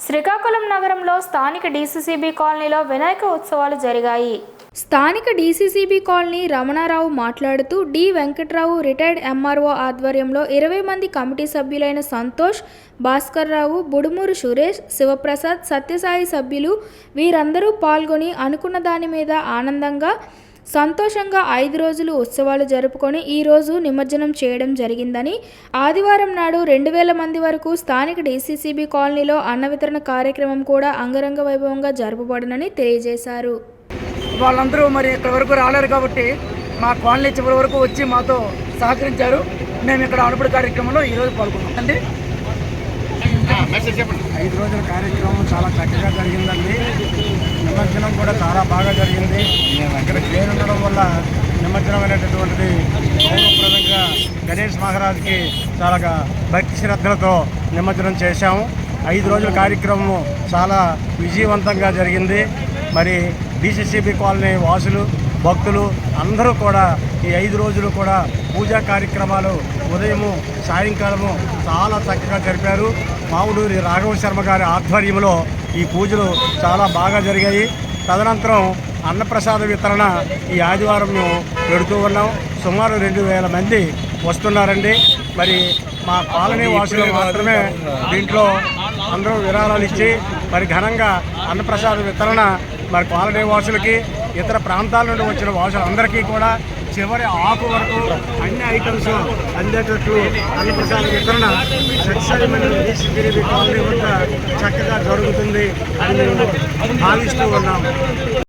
శ్రీకాకుళం నగరంలో స్థానిక డీసీసీబీ కాలనీలో వినాయక ఉత్సవాలు జరిగాయి. స్థానిక డీసీసీబీ కాలనీ రమణారావు మాట్లాడుతూ డి. వెంకట్రావు రిటైర్డ్ ఎంఆర్ఓ ఆధ్వర్యంలో ఇరవై మంది కమిటీ సభ్యులైన సంతోష్ భాస్కర్ రావు బుడుమూరు సురేష్ శివప్రసాద్ సత్యసాయి సభ్యులు వీరందరూ పాల్గొని అనుకున్న దాని మీద ఆనందంగా సంతోషంగా ఐదు రోజులు ఉత్సవాలు జరుపుకొని ఈ రోజు నిమజ్జనం చేయడం జరిగిందని ఆదివారం నాడు రెండు వేల మంది వరకు స్థానిక డీసీసీబీ కాలనీలో అన్న వితరణ కార్యక్రమం కూడా అంగరంగ వైభవంగా జరపబడునని తెలియజేశారు. వాళ్ళందరూ మరి ఇక్కడ వరకు రాలేరు కాబట్టి మా కాలనీ చివరి వరకు వచ్చి మాతో సహకరించారు. మేము ఇక్కడ అనుపడి కార్యక్రమంలో ఈరోజు పాల్గొన్నాం. అండి. ఐదు రోజుల కార్యక్రమం చాలా చక్కగా జరిగిందండి. నిమజ్జనం కూడా చాలా బాగా జరిగింది. ఇక్కడ చేరుండడం వల్ల నిమజ్జనం అనేటటువంటిది గౌరవప్రదంగా గణేష్ మహారాజ్కి చాలా భక్తి శ్రద్ధలతో నిమజ్జనం చేశాము. ఐదు రోజుల కార్యక్రమం చాలా విజయవంతంగా జరిగింది. మరి డిసిసిబి కాలనీ వాసులు భక్తులు అందరూ కూడా ఈ ఐదు రోజులు కూడా పూజా కార్యక్రమాలు ఉదయము సాయంకాలము చాలా చక్కగా జరిపారు. మావుడూరి రాఘవ శర్మ గారి ఆధ్వర్యంలో ఈ పూజలు చాలా బాగా జరిగాయి. తదనంతరం అన్నప్రసాద వితరణ ఈ ఆదివారం మేము పెడుతూ ఉన్నాం. సుమారు రెండు వేల మంది వస్తున్నారండి. మరి మా కాలనీ వాసులు మాత్రమే దీంట్లో అందరూ విరాళాలు ఇచ్చి మరి ఘనంగా అన్నప్రసాద వితరణ మరి కాలనీ వాసులకి ఇతర ప్రాంతాల నుండి వచ్చిన వాసులందరికీ కూడా చివరి ఆకు వరకు అన్ని ఐటమ్స్ అందేటట్లు అన్నప్రసాద వితరణ సక్సెస్ కాలనీ వద్ద చక్కగా జరుగుతుంది అని మేము భావిస్తూ ఉన్నాము